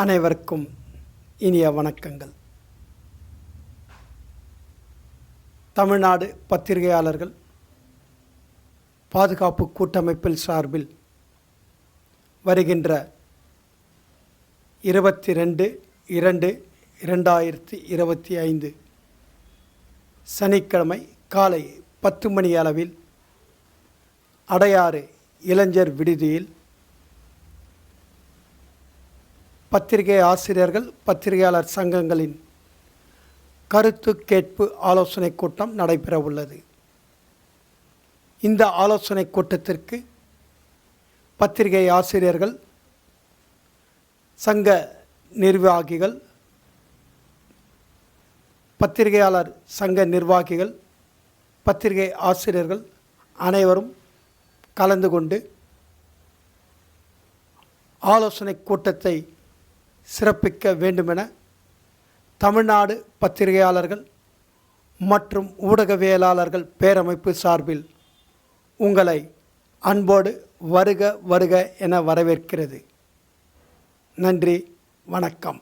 அனைவருக்கும் இனிய வணக்கங்கள். தமிழ்நாடு பத்திரிகையாளர்கள் பாதுகாப்பு கூட்டமைப்பில் சார்பில் வருகின்ற இருபத்தி ரெண்டு இரண்டு இரண்டாயிரத்தி இருபத்தி ஐந்து சனிக்கிழமை காலை பத்து மணி அளவில் அடையாறு இளைஞர் விடுதியில் பத்திரிகை ஆசிரியர்கள் பத்திரிகையாளர் சங்கங்களின் கருத்து கேட்பு ஆலோசனை கூட்டம் நடைபெற உள்ளது. இந்த ஆலோசனை கூட்டத்திற்கு பத்திரிகை ஆசிரியர்கள் சங்க நிர்வாகிகள் பத்திரிகையாளர் சங்க நிர்வாகிகள் பத்திரிகை ஆசிரியர்கள் அனைவரும் கலந்து கொண்டு ஆலோசனை கூட்டத்தை சிறப்பிக்க வேண்டுமென தமிழ்நாடு பத்திரிகையாளர்கள் மற்றும் ஊடகவியலாளர்கள் பேரமைப்பு சார்பில் உங்களை அன்போடு வருக வருக என வரவேற்கிறது. நன்றி வணக்கம்.